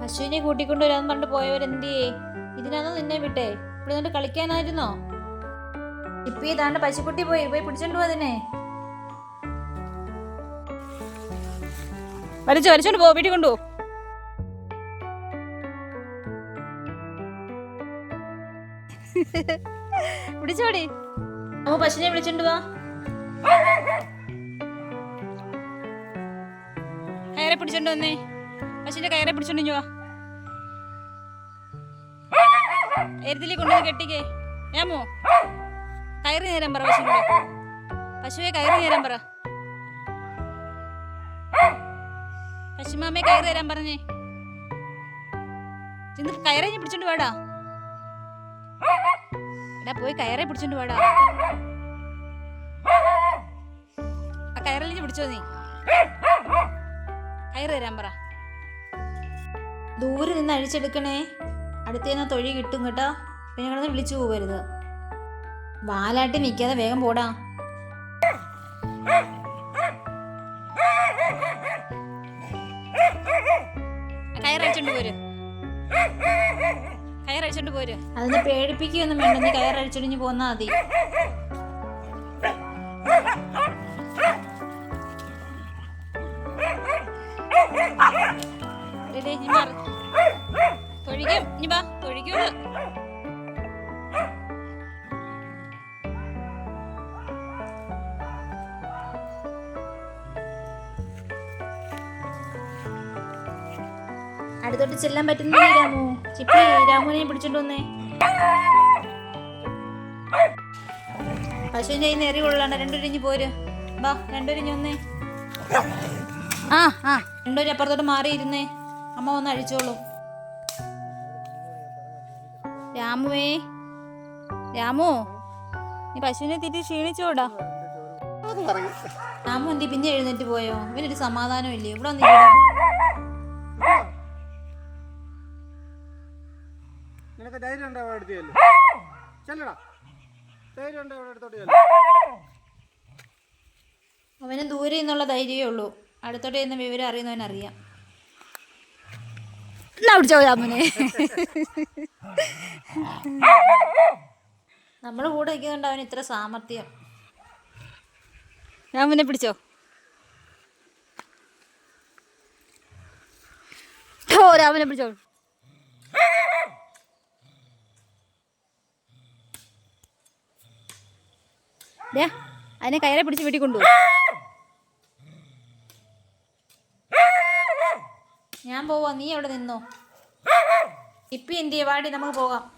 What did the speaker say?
പശുവിനെ കൂട്ടിക്കൊണ്ട് വരാൻ പണ്ട് പോയവരെന്തിയേ? ഇതിനാണോ നിന്നെ വിട്ടേ? ഇവിടെ നിന്നിട്ട് കളിക്കാനായിരുന്നോ? ഇപ്പൊ ഇതാണ്ട് പശുക്കുട്ടി പോയി. പോയി പിടിച്ചോണ്ട് പോതിനെ വലിച്ചു വലിച്ചോണ്ട് പോ വീട്ടിൽ കൊണ്ടുപോ. പിടിച്ചോടി. അമ്മ പശുവിനെ വിളിച്ചോണ്ട് വാ. പിടിച്ചോണ്ട് വന്നേ. പശുവിന്റെ കയറെ പിടിച്ചോണ്ട് വാ. എരുതിലി കൊണ്ടുവന്ന് കെട്ടിക്കേ. ഞാമോ കയറി നേരം പറ പശുവിനോട് പശുവെ കയറി നേരം പറ. പശുമാമയെ കയറി തരാൻ പറഞ്ഞേ. ചെന്ന് കയറേ പിടിച്ചോണ്ട് വാടാ. എടാ പോയി കയറേ പിടിച്ചോണ്ട് വാടാ. ആ കയറലിഞ്ഞ് പിടിച്ചോ നീ. കയറി വരാൻ പറ. ദൂരെ നിന്ന് അഴിച്ചെടുക്കണേ. അടുത്തേന്ന് തൊഴി കിട്ടും കേട്ടോ. പിന്നെ കിടന്ന് വിളിച്ചു പോകരുത് വാലാട്ടി നിൽക്കാതെ വേഗം പോടാ. കയറഴിച്ചോണ്ട് പോര്. പോര്. അതിനെ പേടിപ്പിക്കുകയൊന്നും വേണ്ട. നീ കയറഴിച്ചൊടിഞ്ഞ് പോന്നാ മതി. അടുത്തോട്ട് ചെല്ലാൻ പറ്റുന്നില്ല രാമു. ചിപ്പി രാമുവിനെ പിടിച്ചോണ്ട് വന്നേ. പശുവിന്റെ കയ്യിൽ നിന്ന് എറി കൊള്ളാണ്ട്. രണ്ടുരിഞ്ഞ് പോര്. വാ രണ്ടുരിഞ്ഞ് വന്നേ. ആ ആ രണ്ടുപേരും അപ്പുറത്തോട്ട് മാറിയിരുന്നേ. അമ്മ ഒന്ന് അഴിച്ചോളൂ. രാമുവേ രാമു നീ പശുവിനെ തിരി ക്ഷീണിച്ചോടാ. രാമു എന്തി പിന്നെ എഴുന്നേറ്റ് പോയോ? ഇവനൊരു സമാധാനം ഇല്ലേ? ഇവിടെ വന്നിരിക്കണോ നിനക്ക് ധൈര്യം ഉണ്ടോ അവിടെ എടുത്തിയല്ലോ ചെല്ലടാ. ധൈര്യം ഉണ്ടോ അവിടെ എടുത്തോട്ട് ചെല്ലാം? അവന് ദൂരെ നിന്നുള്ള ധൈര്യമേ ഉള്ളൂ. അടുത്തോട്ട് ചെന്ന വിവരം അറിയുന്നവൻ പിടിച്ചോ മോനെ നമ്മൾ കൂടെ നിൽക്കുന്നുണ്ട് അവന് ഇത്ര സാമർത്ഥ്യം രാമനെ പിടിച്ചോ. ഓ രാമനെ പിടിച്ചോ. അതിനെ കയറെ പിടിച്ച് വീട്ടിൽ കൊണ്ടുപോകും ഞാൻ പോവാ. നീ എവിടെ നിന്നോ? ഇപ്പി എന്തിയെ വാടി നമുക്ക് പോകാം.